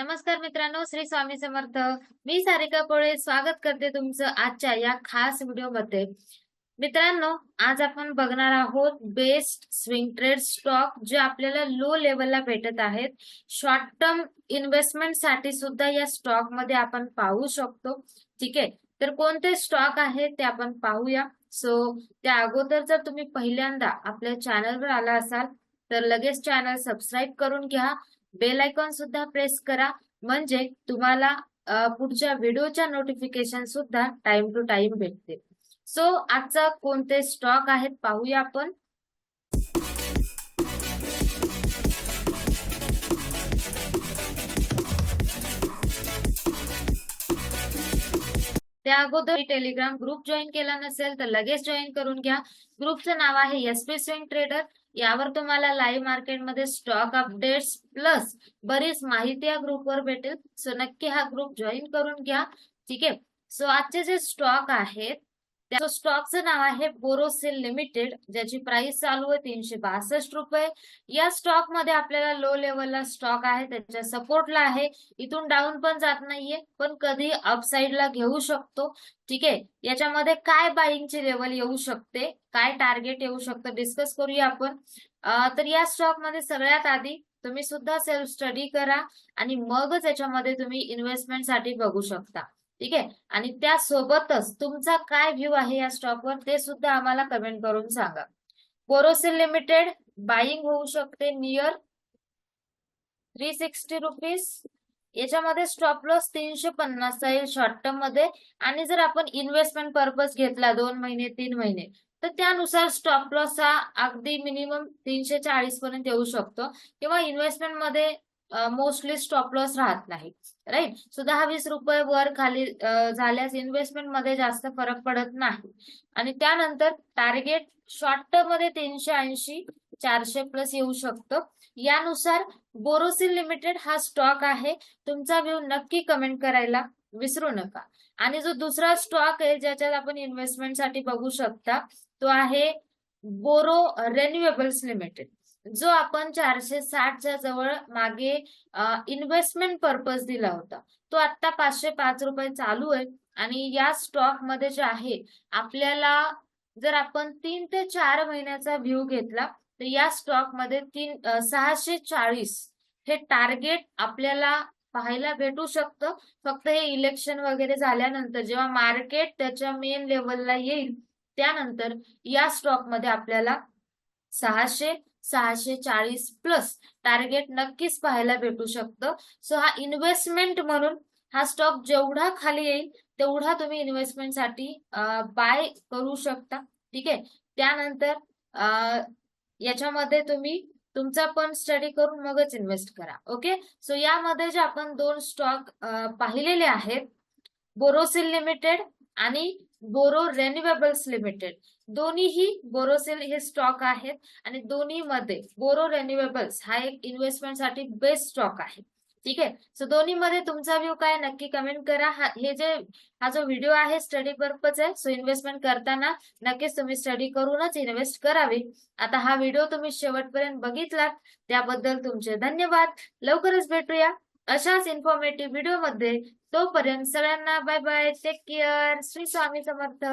नमस्कार मित्रांनो श्री स्वामी समर्थ. मी सारिका पोळे स्वागत करते तुमचं आजच्या या खास व्हिडिओमध्ये. मित्रांनो आज आपण बघणार आहोत बेस्ट स्विंग ट्रेड स्टॉक जे आपल्याला लो लेवलला भेटत आहेत. शॉर्ट टर्म इन्व्हेस्टमेंटसाठी सुद्धा या स्टॉकमध्ये आपण पाहू शकतो. ठीक आहे? तर कोणते स्टॉक आहेत ते आपण पाहूया. सो त्या अगोदर जर तुम्ही पहिल्यांदा आपल्या चॅनलवर आला असाल तर लगेच चॅनल सबस्क्राईब करून घ्या. बेल आयकॉन सुद्धा प्रेस करा. म्हणजे तुम्हाला पुढच्या व्हिडिओच्या नोटिफिकेशन सुद्धा टाइम टू टाइम भेटते. सो आजचा कोणते स्टॉक आहेत पाहूया आपण. त्या अगोदर टेलिग्राम ग्रुप जॉईन केला नसेल तर लगेच जॉईन करून घ्या. ग्रुपचं नाव आहे एसपी स्विंग ट्रेडर यावर तुम्हाला लाईव्ह मार्केटमध्ये स्टॉक अपडेट्स प्लस बरीच माहिती या ग्रुपवर भेटेल. सो नक्की हा ग्रुप जॉईन करून घ्या. ठीक? आहे सो आजचे जे स्टॉक आहेत त्या स्टॉकचं नाव आहे बोरोसिल लिमिटेड ज्याची प्राइस चालू आहे तीनशे बासष्ट रुपये. या स्टॉकमध्ये आपल्याला लो लेवलला स्टॉक आहे त्याच्या सपोर्टला आहे. इथून डाऊन पण जात नाहीये पण कधी अपसाईडला घेऊ शकतो. ठीक आहे? याच्यामध्ये काय बाईंगची लेवल येऊ शकते? काय टार्गेट येऊ शकतं? डिस्कस करूया आपण. तर या स्टॉकमध्ये सगळ्यात आधी तुम्ही सुद्धा सेल्फ स्टडी करा आणि मगच याच्यामध्ये तुम्ही इन्व्हेस्टमेंटसाठी बघू शकता. ठीक आहे? आणि त्यासोबतच तुमचा काय व्ह्यू आहे या स्टॉकवर ते सुद्धा आम्हाला कमेंट करून सांगा. बोरोसिल लिमिटेड बाईंग होऊ शकते नियर थ्री सिक्स्टी रुपीज याच्यामध्ये स्टॉप लॉस तीनशे पन्नास आहे शॉर्ट टर्ममध्ये. आणि जर आपण इन्व्हेस्टमेंट पर्पज घेतला दोन महिने तीन महिने तर त्यानुसार स्टॉप लॉस हा अगदी मिनिमम तीनशे चाळीस पर्यंत येऊ शकतो. किंवा इन्व्हेस्टमेंटमध्ये मोस्टली स्टॉप लॉस राहत नाही. राईट सो दहा वीस रुपये वर खाली झाल्यास इन्व्हेस्टमेंटमध्ये जास्त फरक पडत नाही. आणि त्यानंतर टार्गेट शॉर्ट टर्ममध्ये तीनशे ऐंशी चारशे प्लस येऊ शकतो. यानुसार बोरोसिल लिमिटेड हा स्टॉक आहे. तुमचा व्ह्यू नक्की कमेंट करायला विसरू नका. आणि जो दुसरा स्टॉक आहे ज्याच्यात आपण इन्व्हेस्टमेंटसाठी बघू शकता तो आहे बोरो रेन्युएबल्स लिमिटेड जो आपण चारशे साठच्या जवळ मागे इन्व्हेस्टमेंट पर्पज दिला होता. तो आता पाचशे पाच रुपये चालू आहे आणि या स्टॉकमध्ये जे आहे आपल्याला जर आपण तीन ते चार महिन्याचा व्ह्यू घेतला तर या स्टॉकमध्ये तीन सहाशे चाळीस हे टार्गेट आपल्याला पाहायला भेटू शकतं. फक्त हे इलेक्शन वगैरे झाल्यानंतर जेव्हा मार्केट त्याच्या मेन लेवलला येईल त्यानंतर या स्टॉकमध्ये आपल्याला सहाशे सहाशे चाळीस प्लस टार्गेट नक्कीच पाहायला भेटू शकतं. सो हा इन्व्हेस्टमेंट म्हणून हा स्टॉक जेवढा खाली येईल तेवढा तुम्ही इन्व्हेस्टमेंटसाठी बाय करू शकता. ठीक आहे? त्यानंतर याच्यामध्ये तुम्ही तुमचा पण स्टडी करून मगच इन्व्हेस्ट करा. ओके सो यामध्ये जे आपण दोन स्टॉक पाहिलेले आहेत बोरोसिल लिमिटेड आणि बोरो रेन्युएबल्स लिमिटेड दोन्हीही बोरोसिल हे स्टॉक आहेत आणि दोन्ही मध्ये बोरो रेन्युएबल्स हा एक इन्व्हेस्टमेंटसाठी बेस्ट स्टॉक आहे. ठीक आहे? सो दोन्ही मध्ये तुमचा व्ह्यू काय नक्की कमेंट करा. हा- हे जे हा जो व्हिडिओ आहे स्टडी पर्पज आहे सो इन्व्हेस्टमेंट करताना नक्कीच तुम्ही स्टडी करूनच इन्व्हेस्ट करावी. आता हा व्हिडिओ तुम्ही शेवटपर्यंत बघितलात. त्याबद्दल तुमचे धन्यवाद. लवकरच भेटूया. अशाच इन्फॉर्मेटिव्ह व्हिडिओमध्ये तोपर्यंत सगळ्यांना bye bye take care Shri Swami Samarth.